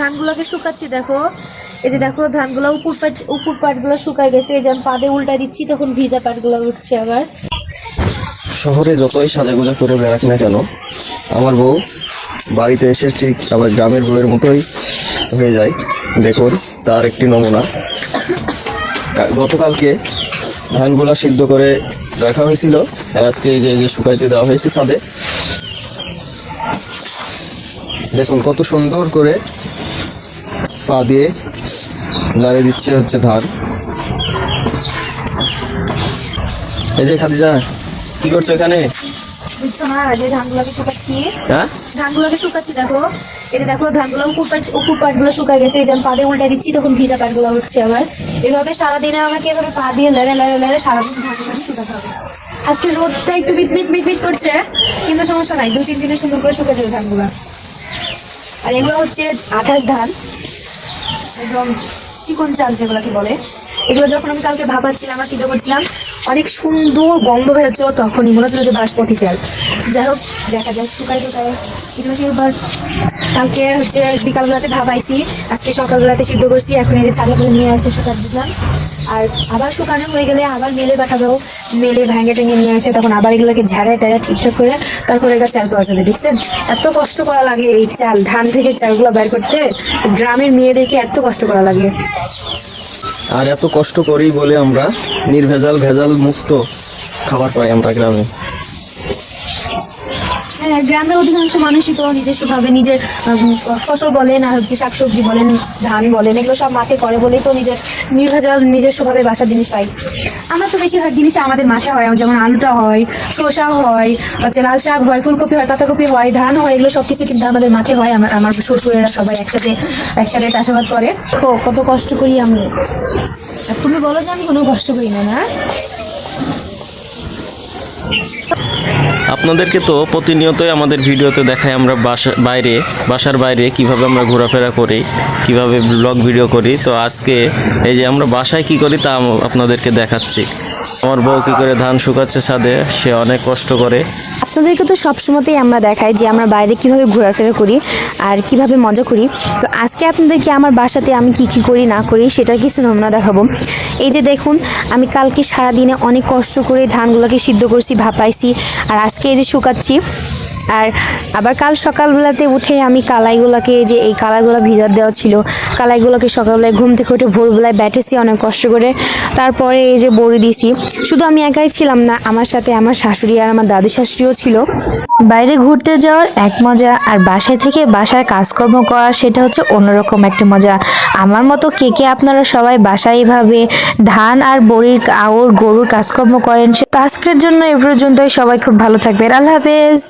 ধানগুলোকে শুকাচ্ছি, দেখো। এই যে দেখো, ধানগুলো উপর পাট, উপর পাটগুলো শুকায় গেছে। এই যে আমি পাদে উল্টা দিচ্ছি, তখন ভিজা পাটগুলো উঠছে আবার। শহরে যতই সাজাগুজা করে বেড়াক না কেন, আমার বউ বাড়িতে এসে ঠিক আবার গ্রামের বউয়ের মতোই হয়ে যায়। দেখুন, তার একটি নমুনা। গতকালকে ধানগুলা সিদ্ধ করে রাখা হয়েছিল আজকে এই যে যে শুকাইতে দেওয়া হয়েছে ছাদে। দেখুন, কত সুন্দর করে পা দিয়ে লাড়ে দিচ্ছে হচ্ছে ধান। এই যে খাদিজা কি করছ এখানে? ধানগুলোকে শুকাচ্ছি। হ্যাঁ? ধানগুলোকে শুকাচ্ছি দেখো। এই যে দেখো ধানগুলো উপর পাট উপর পাটগুলো শুকায় গেছে। এই যে আমি পাদে উল্টা দিচ্ছি তখন ভিজা পাটগুলো উঠছে আবার। এভাবে সারাদিনে আমাকে এভাবে পা দিয়ে লেড়ে লেড়ে লেড়ে সারাদিন ধানগুলো শুকাতে হবে। আজকে রোদটা একটু করছে কিন্তু সমস্যা নাই। দুই তিন দিনে সুন্দর করে শুকে যাবে ধানগুলো। আর এগুলো হচ্ছে আঠাশ ধান। একদম চিকন চাল যেগুলোকে বলে। এগুলো যখন আমি কালকে ভাবাচ্ছিলাম আর সিদ্ধ করছিলাম, অনেক সুন্দর গন্ধ বেরোচ্ছিল তখনই। মনে হচ্ছিল যে বাসমতি চাল। যাই হোক, দেখা যাক, শুকায় টুকায় এবার কালকে হচ্ছে বিকালবেলাতে ভাবাইছি আজকে সকালবেলাতে সিদ্ধ করছি। এখন এই যে করে নিয়ে এসে শুকাতে দিলাম। আর আবার শুকানো হয়ে গেলে আবার মেলে পাঠাবো। মেলে ভেঙে টেঙে নিয়ে আসে, তখন আবার এগুলোকে ঝাড়ায় টাড়া ঠিকঠাক করে তারপরে এটা চাল পাওয়া যাবে, দেখছেন? এত কষ্ট করা লাগে এই চাল, ধান থেকে চালগুলো বের করতে। গ্রামের মেয়েদেরকে এত কষ্ট করা লাগে। আর এত কষ্ট করি বলে আমরা নির্ভেজাল ভেজাল মুক্ত খাবার পাই আমরা গ্রামে। গ্রামের অধিকাংশ মানুষই তো নিজস্ব ভাবে নিজের ফসল বলেন আর হচ্ছে শাকসবজি বলেন ধান বলেন এগুলো সব মাঠে করে বলেই তো নিজের নির্ভেজাল নিজস্ব ভাবে বাসার জিনিস পাই। আমরা তো বেশিরভাগ জিনিস আমাদের মাঠে হয় যেমন আলুটা হয় শসা হয় হচ্ছে লাল শাক হয় ফুলকপি হয় পাতাকপি হয় ধান হয় এগুলো সব কিছু কিন্তু আমাদের মাঠে হয় আমার আমার শ্বশুরেরা সবাই একসাথে একসাথে চাষাবাদ করে। তো কত কষ্ট করি আমি। তুমি বলো যে আমি কোনো কষ্ট করি না না? আপনাদেরকে তো প্রতিনিয়তই আমাদের ভিডিওতে দেখাই আমরা বাসা বাইরে, বাসার বাইরে কীভাবে আমরা ঘোরাফেরা করি, কীভাবে ব্লগ ভিডিও করি। তো আজকে এই যে আমরা বাসায় কি করি তা আপনাদেরকে দেখাচ্ছি। আমার বউ কি করে ধান শুকাচ্ছে ছাদে, সে অনেক কষ্ট করে। আপনাদেরকে তো সবসময়তেই আমরা দেখাই যে আমরা বাইরে কীভাবে ঘোরাফেরা করি আর কীভাবে মজা করি। তো আজকে আপনাদেরকে আমার বাসাতে আমি কি কি করি, না করি, সেটা কিছু নমুনা দেখাবো। এই যে দেখুন, আমি কালকে সারাদিনে অনেক কষ্ট করে ধানগুলোকে সিদ্ধ করছি, ভাপাইছি, আর আজকে এই যে শুকাচ্ছি। আর আবার কাল সকালবেলাতে উঠে আমি কালাইগুলোকে যে এই কালাইগুলো ভিড়ার দেওয়া ছিল, কালাইগুলোকে সকালবেলায় ঘুম থেকে উঠে ভোরবেলায় ব্যাটেছি অনেক কষ্ট করে। তারপরে এই যে বড়ি দিছি শুধু আমি একাই ছিলাম না, আমার সাথে আমার শাশুড়ি আর আমার দাদু শাশুড়িও ছিল। বাইরে ঘুরতে যাওয়ার এক মজা আর বাসায় থেকে বাসায় কাজকর্ম করা সেটা হচ্ছে অন্যরকম একটা মজা। আমার মতো কে কে আপনারা সবাই বাসায় এভাবে ধান আর বড়ির আওর গরুর কাজকর্ম করেন, সে আজকের জন্য এ পর্যন্তই, সবাই খুব ভালো থাকবেন। আল্লাহ হাফেজ।